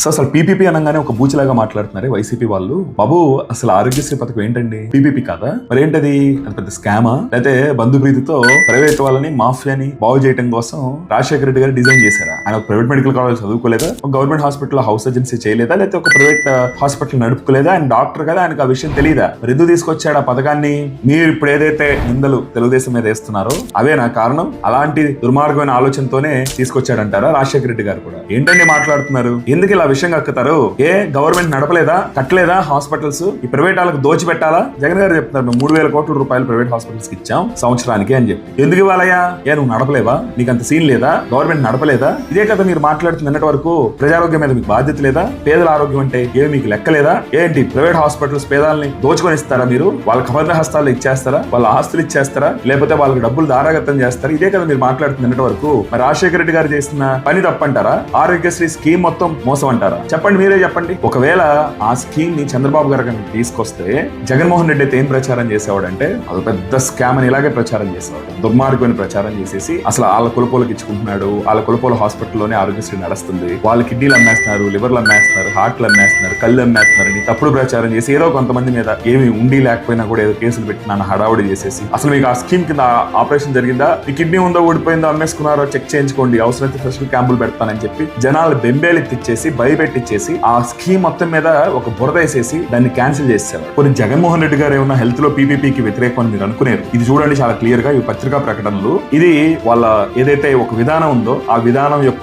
So అసలు PPP అనగానే ఒక బూచిలాగా మాట్లాడుతున్నారు వైసీపీ వాళ్ళు. బాబు అసలు ఆరోగ్యశ్రీ పథకం ఏంటండి? పీపీపీ కాదా? మరి ఏంటది అది పెద్ద స్కామా? లేకపోతే బంధుప్రీతితో ప్రైవేట్ వాళ్ళని మాఫియాని బాగు చేయడం కోసం రాజశేఖర రెడ్డి గారు డిజైన్ చేశారా? ఆయన ఒక ప్రైవేట్ మెడికల్ కాలేజ్ చదువుకోలేదా? ఒక గవర్నమెంట్ హాస్పిటల్ హౌస్ ఏజెన్సీ చేయలేదా? లేకపోతే ఒక ప్రైవేట్ హాస్పిటల్ నడుపుకోలేదా? ఆయన డాక్టర్ కదా ఆయనకు ఆ విషయం తెలియదా మరి తీసుకొచ్చాడు ఆ పథకాన్ని? మీరు ఇప్పుడు ఏదైతే నిందలు తెలుగుదేశం మీద వేస్తున్నారో అవే నా కారణం. అలాంటి దుర్మార్గమైన ఆలోచనతోనే తీసుకొచ్చాడంటారా రాజశేఖర రెడ్డి గారు కూడా? ఏంటండి మాట్లాడుతున్నారు? ఎందుకు ఇలా విషయం కక్కుతారు. ఏ గవర్నమెంట్ నడపలేదా? కట్టలేదా హాస్పిటల్స్? ఈ ప్రైవేట్ వాళ్ళకి దోచిపెట్టాలా జగన్ గారు చెప్తున్నారు మేము మూడు వేల కోట్ల రూపాయలు ప్రైవేట్ హాస్పిటల్స్కి ఇచ్చాం సంవత్సరానికి అని చెప్పి. ఎందుకు ఇవ్వాలయ్యా? ఏ నువ్వు నడపలేవా? నీకు అంత సీన్ లేదా? గవర్నమెంట్ నడపలేదా? ఇదే కదా మీరు మాట్లాడుతున్న నిన్నటి వరకు ప్రజారోగ్యం మీద మీకు బాధ్యత లేదా? పేదల ఆరోగ్యం అంటే ఏమి మీకు లెక్కలేదా ఏంటి ప్రైవేట్ హాస్పిటల్స్ పేదల్ని దోచుకొని ఇస్తారా మీరు? వాళ్ళ కబర్ల హస్తాలు ఇచ్చేస్తారా? వాళ్ళ ఆస్తులు ఇచ్చేస్తారా? లేకపోతే వాళ్ళకి డబ్బులు దారాగతం చేస్తారా? ఇదే కదా మీరు మాట్లాడుతున్న నిన్నటి వరకు. మరి రాజశేఖర రెడ్డి గారు చేసిన పని తప్పంటారా? ఆరోగ్యశ్రీ స్కీమ్ మొత్తం మోసం అంటారా చెప్పండి మీరే చెప్పండి. ఒకవేళ ఆ స్కీమ్ని చంద్రబాబు గారు కనుక తీసుకొస్తే జగన్మోహన్ రెడ్డి అయితే ఏం ప్రచారం చేసేవాడంటే అది పెద్ద స్కామ్ అని ఇలాగే ప్రచారం చేసేవాడు. దుర్మార్గమైన ప్రచారం చేసేసి అసలు వాళ్ళ కులపోలకి ఇచ్చుకుంటున్నాడు వాళ్ళ కులపోల హాస్పిటల్లోనే ఆరోగ్యశ్రీ నడుస్తుంది వాళ్ళ కిడ్నీలు అమ్మేస్తున్నారు లివర్లు అమ్మేస్తున్నారు హార్ట్లు అమ్మేస్తున్నారు కళ్ళు అమ్మేస్తున్నారు అని తప్పుడు ప్రచారం చేసి ఏదో కొంతమంది మీద ఏమి ఉండి లేకపోయినా కూడా ఏదో కేసులు పెట్టి నన్ను హడావుడి చేసేసి అసలు మీకు ఆ స్కీమ్ కింద ఆపరేషన్ జరిగిందా? మీ కిడ్నీ ఉందో ఊడిపోయిందో అమ్మేసుకున్నారో చెక్ చేయించుకోండి అవసరమైతే స్పెషల్ క్యాంపులు పెడతానని చెప్పి జనాలు బెంబేలెత్తిచ్చేసి భయపెట్టించేసి ఆ స్కీమ్ మొత్తం మీద ఒక బురద వేసేసి దాన్ని క్యాన్సిల్ చేశారు కొన్ని జగన్మోహన్ రెడ్డి గారు ఏమన్నా హెల్త్లో పీపీపీకి వ్యతిరేకం అని మీరు అనుకునేరు. ఇది చూడండి చాలా క్లియర్గా ఈ పత్రికా ప్రకటనలు. ఇది వాళ్ళ ఏదైతే ఒక విధానం ఉందో ఆ విధానం యొక్క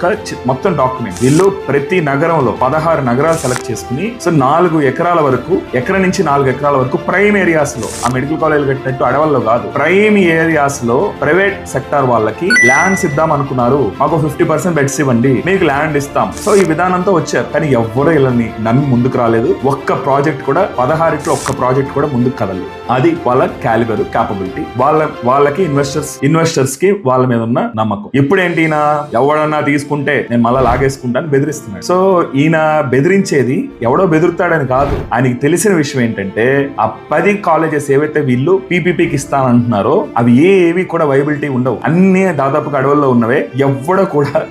మొత్తం డాక్యుమెంట్ వీళ్ళు ప్రతి నగరంలో పదహారు నగరాలు సెలెక్ట్ చేసుకుని సో నాలుగు ఎకరాల వరకు ఎకరం నుంచి నాలుగు ఎకరాల వరకు ప్రైమ్ ఏరియాస్లో ఆ మెడికల్ కాలేజ్ కట్టినట్టు అడవల్లో కాదు ప్రైమ్ ఏరియాస్లో ప్రైవేట్ సెక్టార్ వాళ్ళకి ల్యాండ్స్ ఇద్దాం అనుకున్నారు. మాకు ఫిఫ్టీ పర్సెంట్ బెడ్స్ ఇవ్వండి మీకు ల్యాండ్ ఇస్తాం. సో ఈ విధానంతో వచ్చి వచ్చారు కానీ ఎవ్వరూ వీళ్ళని నమ్మి ముందుకు రాలేదు. ఒక్క ప్రాజెక్ట్ కూడా పదహారిట్లో ఒక్క ప్రాజెక్ట్ కూడా ముందుకు కదలేదు అది వాళ్ళ క్యాలిబర్ క్యాపబిలిటీ వాళ్ళ వాళ్ళకి ఇన్వెస్టర్స్ ఇన్వెస్టర్స్కి వాళ్ళ మీద ఉన్న నమ్మకం. ఇప్పుడు ఏంటి ఈయన? ఎవడన్నా తీసుకుంటే నేను మళ్ళీ లాగేసుకుంటాను బెదిరిస్తున్నాడు. సో ఈయన బెదిరించేది ఎవడో బెదురుతాడని కాదు. ఆయనకి తెలిసిన విషయం ఏంటంటే ఆ పది కాలేజెస్ ఏవైతే వీళ్ళు పీపీపీకి ఇస్తానంటున్నారో అవి ఏవి కూడా వైబిలిటీ ఉండవు. అన్ని దాదాపుగా అడవుల్లో ఉన్నవే. ఎవడో కూడా